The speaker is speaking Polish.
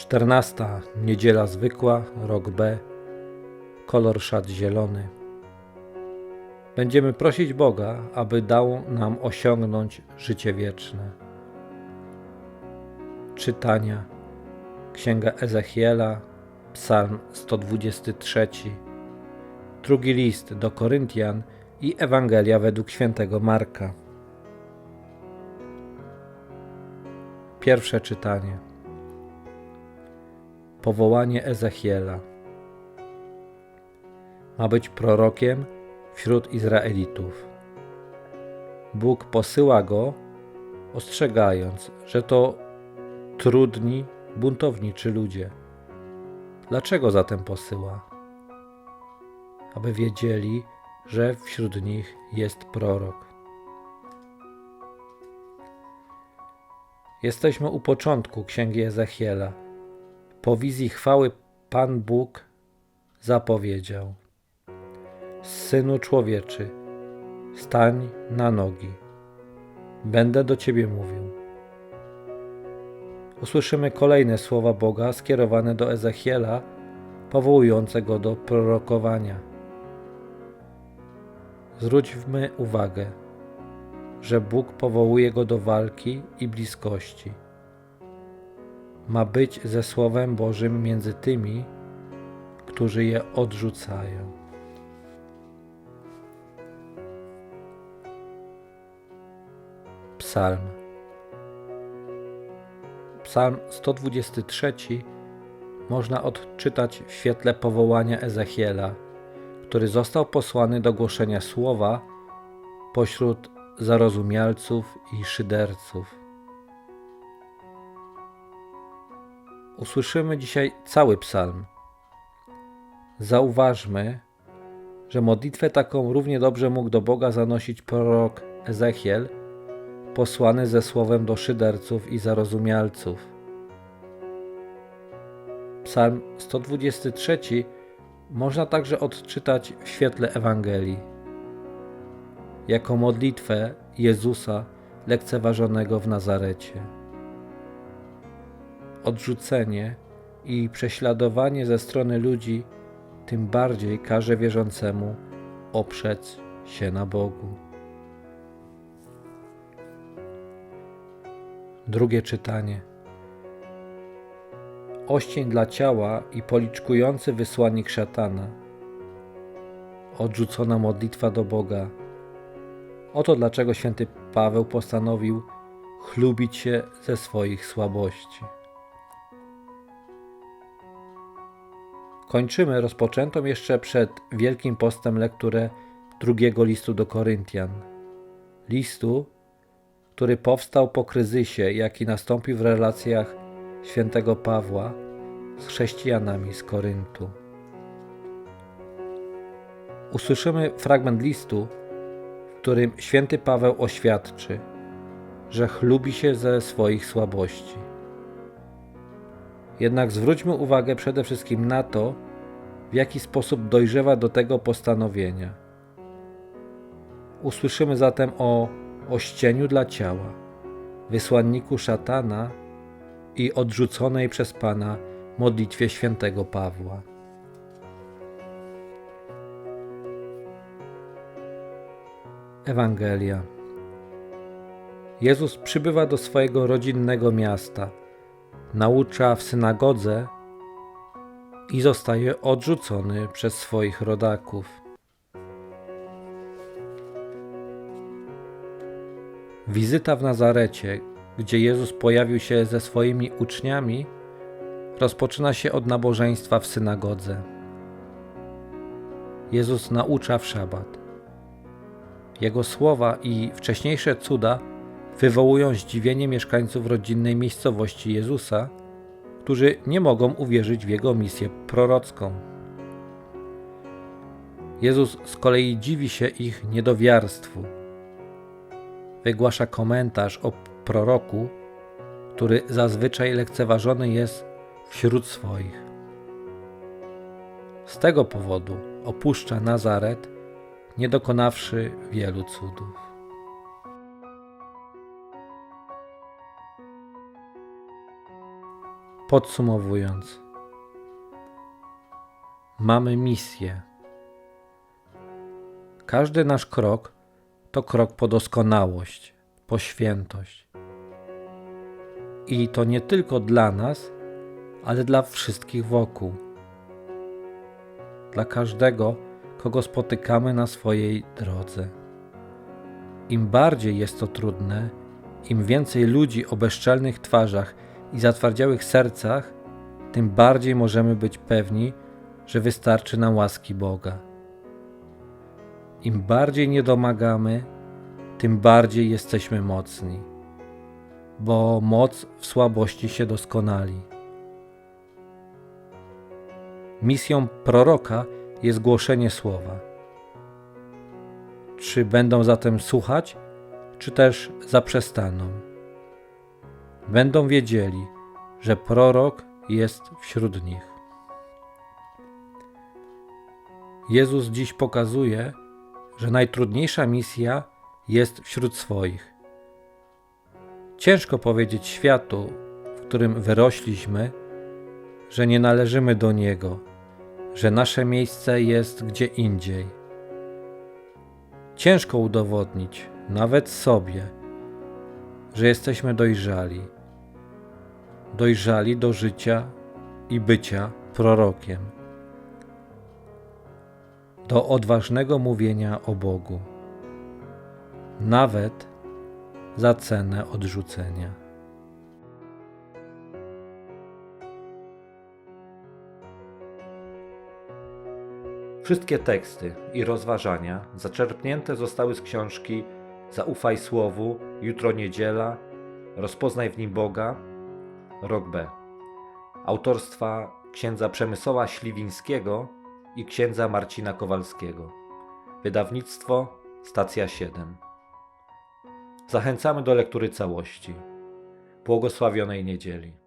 Czternasta niedziela zwykła, rok B, kolor szat zielony. Będziemy prosić Boga, aby dał nam osiągnąć życie wieczne. Czytania Księga Ezechiela, Psalm 123, drugi list do Koryntian i Ewangelia według świętego Marka. Pierwsze czytanie. Powołanie Ezechiela. Ma być prorokiem wśród Izraelitów. Bóg posyła go, ostrzegając, że to trudni, buntowniczy ludzie. Dlaczego zatem posyła? Aby wiedzieli, że wśród nich jest prorok. Jesteśmy u początku księgi Ezechiela. Po wizji chwały Pan Bóg zapowiedział: Synu człowieczy, stań na nogi. Będę do ciebie mówił. Usłyszymy kolejne słowa Boga skierowane do Ezechiela, powołujące go do prorokowania. Zwróćmy uwagę, że Bóg powołuje go do walki i bliskości. Ma być ze Słowem Bożym między tymi, którzy je odrzucają. Psalm Psalm 123 można odczytać w świetle powołania Ezechiela, który został posłany do głoszenia słowa pośród zarozumialców i szyderców. Usłyszymy dzisiaj cały psalm. Zauważmy, że modlitwę taką równie dobrze mógł do Boga zanosić prorok Ezechiel, posłany ze słowem do szyderców i zarozumialców. Psalm 123 można także odczytać w świetle Ewangelii jako modlitwę Jezusa lekceważonego w Nazarecie. Odrzucenie i prześladowanie ze strony ludzi tym bardziej każe wierzącemu oprzeć się na Bogu. Drugie czytanie. Oścień dla ciała i policzkujący wysłannik szatana. Odrzucona modlitwa do Boga Oto dlaczego święty Paweł postanowił chlubić się ze swoich słabości. Kończymy rozpoczętą jeszcze przed Wielkim Postem lekturę drugiego listu do Koryntian. Listu, który powstał po kryzysie, jaki nastąpił w relacjach świętego Pawła z chrześcijanami z Koryntu. Usłyszymy fragment listu, którym święty Paweł oświadczy, że chlubi się ze swoich słabości. Jednak zwróćmy uwagę przede wszystkim na to, w jaki sposób dojrzewa do tego postanowienia. Usłyszymy zatem o ościeniu dla ciała, wysłanniku szatana i odrzuconej przez Pana modlitwie świętego Pawła. Ewangelia. Jezus przybywa do swojego rodzinnego miasta, naucza w synagodze i zostaje odrzucony przez swoich rodaków. Wizyta w Nazarecie, gdzie Jezus pojawił się ze swoimi uczniami, rozpoczyna się od nabożeństwa w synagodze. Jezus naucza w szabat. Jego słowa i wcześniejsze cuda wywołują zdziwienie mieszkańców rodzinnej miejscowości Jezusa, którzy nie mogą uwierzyć w Jego misję prorocką. Jezus z kolei dziwi się ich niedowiarstwu. Wygłasza komentarz o proroku, który zazwyczaj lekceważony jest wśród swoich. Z tego powodu opuszcza Nazaret nie dokonawszy wielu cudów. Podsumowując, mamy misję. Każdy nasz krok to krok po doskonałość, po świętość. I to nie tylko dla nas, ale dla wszystkich wokół. Dla każdego, kogo spotykamy na swojej drodze. Im bardziej jest to trudne, im więcej ludzi o bezczelnych twarzach i zatwardziałych sercach, tym bardziej możemy być pewni, że wystarczy nam łaski Boga. Im bardziej nie domagamy, tym bardziej jesteśmy mocni, bo moc w słabości się doskonali. Misją proroka jest głoszenie słowa. Czy będą zatem słuchać, czy też zaprzestaną? Będą wiedzieli, że prorok jest wśród nich. Jezus dziś pokazuje, że najtrudniejsza misja jest wśród swoich. Ciężko powiedzieć światu, w którym wyrośliśmy, że nie należymy do Niego, że nasze miejsce jest gdzie indziej. Ciężko udowodnić, nawet sobie, że jesteśmy dojrzali. Dojrzali do życia i bycia prorokiem. Do odważnego mówienia o Bogu, nawet za cenę odrzucenia. Wszystkie teksty i rozważania zaczerpnięte zostały z książki Zaufaj Słowu, Jutro Niedziela, Rozpoznaj w nim Boga, rok B. Autorstwa księdza Przemysława Śliwińskiego i księdza Marcina Kowalskiego. Wydawnictwo Stacja 7. Zachęcamy do lektury całości. Błogosławionej niedzieli.